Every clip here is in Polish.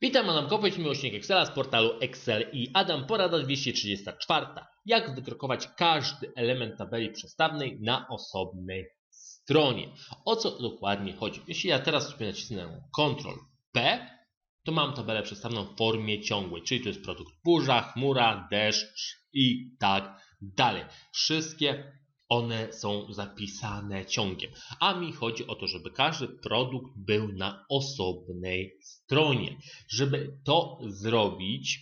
Witam, Adam Kopeć, miłośnik Excela z portalu Excel i Adam, porada 234. Jak wydrukować każdy element tabeli przestawnej na osobnej stronie. O co dokładnie chodzi? Jeśli ja teraz sobie nacisnę Ctrl P, to mam tabelę przestawną w formie ciągłej, czyli to jest produkt burza, chmura, deszcz i tak dalej. Wszystkie one są zapisane ciągiem. A mi chodzi o to, żeby każdy produkt był na osobnej stronie. Żeby to zrobić,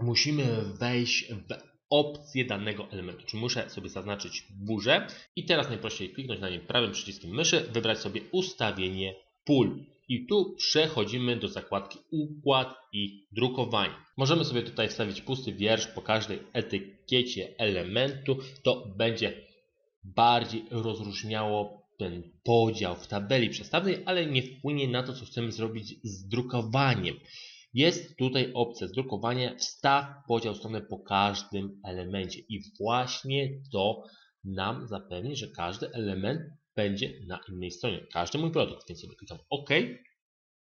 musimy wejść w opcję danego elementu. Czy muszę sobie zaznaczyć burzę i teraz najprościej kliknąć na nie prawym przyciskiem myszy, wybrać sobie ustawienie pól. I tu przechodzimy do zakładki układ i drukowanie. Możemy sobie tutaj wstawić pusty wiersz po każdej etykiecie elementu. To będzie bardziej rozróżniało ten podział w tabeli przestawnej, ale nie wpłynie na to, co chcemy zrobić z drukowaniem. Jest tutaj opcja zdrukowania, wstaw podział strony po każdym elemencie i właśnie to nam zapewni, że każdy element będzie na innej stronie. Każdy mój produkt, więc sobie klikam OK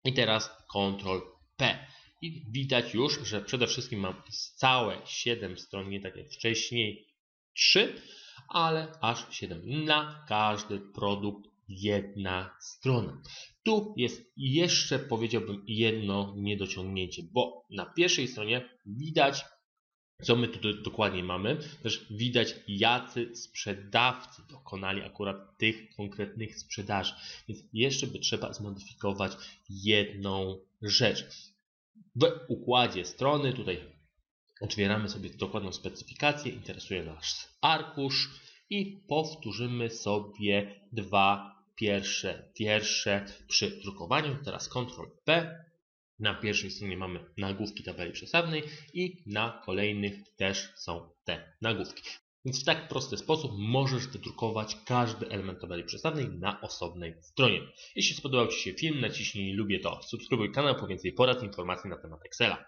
i teraz Ctrl P. I widać już, że przede wszystkim mam całe 7 stron, nie tak jak wcześniej 3, ale aż 7. Na każdy produkt jedna strona. Tu jest jeszcze, powiedziałbym, jedno niedociągnięcie, bo na pierwszej stronie widać, co my tu dokładnie mamy. Też widać, jacy sprzedawcy dokonali akurat tych konkretnych sprzedaży. Więc jeszcze by trzeba zmodyfikować jedną rzecz. W układzie strony, tutaj Otwieramy sobie dokładną specyfikację, interesuje nas arkusz i powtórzymy sobie dwa pierwsze wiersze przy drukowaniu. Teraz Ctrl P. Na pierwszej stronie mamy nagłówki tabeli przestawnej i na kolejnych też są te nagłówki. Więc w tak prosty sposób możesz wydrukować każdy element tabeli przestawnej na osobnej stronie. Jeśli spodobał Ci się film, naciśnij lubię to. Subskrybuj kanał po więcej porad i informacji na temat Excela.